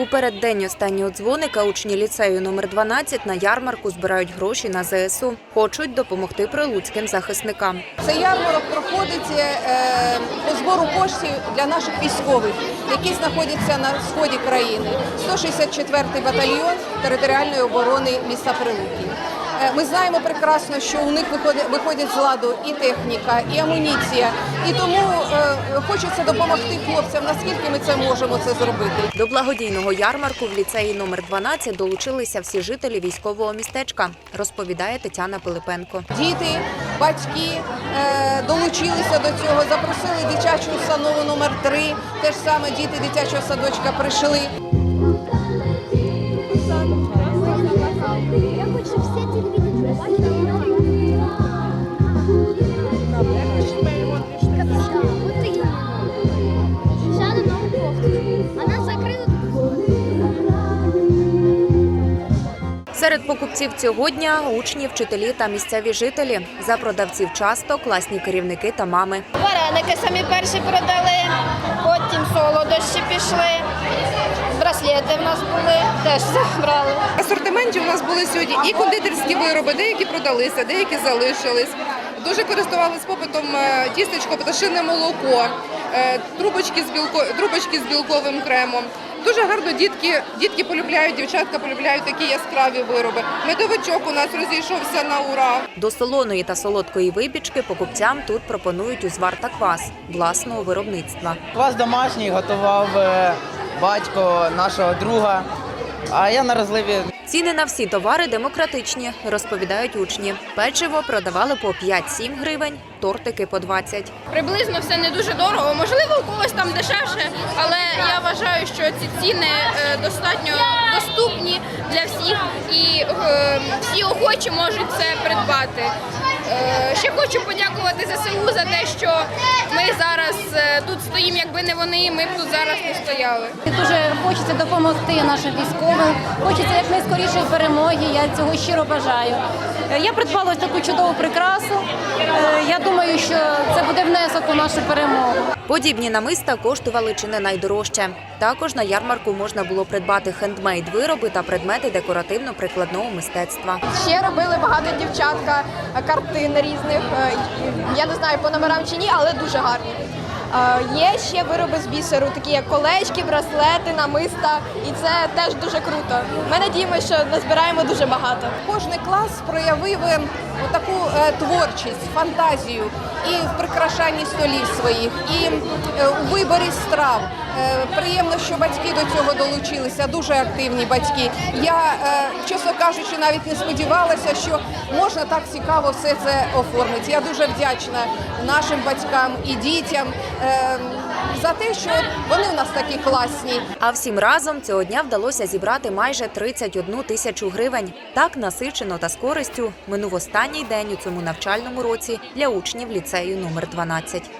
У переддень останнього дзвоника учні ліцею номер 12 на ярмарку збирають гроші на ЗСУ. Хочуть допомогти прилуцьким захисникам. Цей ярмарок проходить е, по збору коштів для наших військових, які знаходяться на сході країни. 164-й батальйон територіальної оборони міста Прилуки. Е, Ми знаємо прекрасно, що у них виходить, виходять з ладу і техніка, і амуніція. І тому е, хочеться допомогти хлопцям, наскільки ми це можемо це зробити. До благодійного ярмарку в ліцеї номер 12 долучилися всі жителі військового містечка, розповідає Тетяна Пилипенко. Діти, батьки е, долучилися до цього, запросили дитячу установу номер 3 Те ж саме діти дитячого садочка прийшли. Я хочу все Серед покупців цього дня учні, вчителі та місцеві жителі. За продавців часто класні керівники та мами. Вареники самі перші продали, потім солодощі пішли, браслети в нас були, теж забрали. В асортименті у нас були сьогодні і кондитерські вироби, деякі продалися, деякі залишились. Дуже користувалися попитом е, тістечко, пташине молоко, е, трубочки з білко, трубочки з білковим кремом. Дуже гарно дітки, дітки полюбляють, дівчатка полюбляють такі яскраві вироби. Медовичок у нас розійшовся на ура. До солоної та солодкої випічки покупцям тут пропонують узвар та квас власного виробництва. Квас домашній готував е, батько нашого друга. А я на розливі Ціни на всі товари демократичні, розповідають учні. Печиво продавали по 5-7 гривень, тортики по 20. Приблизно все не дуже дорого, можливо, що ці ціни е, достатньо доступні для всіх і е, всі охочі можуть це придбати. Е, Ще хочу подякувати ЗСУ за те, що ми зараз тут стоїмо, якби не вони, ми б тут зараз не стояли. Дуже хочеться допомогти нашим військовим. Хочеться якнайскорішої перемоги. Я цього щиро бажаю. Я придбала ось таку чудову прикрасу. Я думаю, що це буде внесок у нашу перемогу. Подібні намиста коштували чи не найдорожче. Також на ярмарку можна було придбати хендмейд вироби та предмети декоративно-прикладного мистецтва. Ще робили багато дівчатка картин різних. е, Я не знаю по номерам чи ні, але дуже гарні. Є ще вироби з бісеру, такі як колечки, браслети, намиста, і це теж дуже круто. Ми надіємося, що назбираємо дуже багато. Кожний клас проявив е, таку е, творчість, фантазію і в прикрашанні столів своїх, і е, у виборі страв. Е, Приємно, що батьки до цього долучилися, дуже активні батьки. Я, е, чесно кажучи, навіть не сподівалася, що можна так цікаво все це оформити. Я дуже вдячна нашим батькам і дітям за те, що вони у нас такі класні. А всім разом цього дня вдалося зібрати майже 31 тисячу гривень. Так насичено та з користю минув останній день у цьому навчальному році для учнів ліцею номер 12.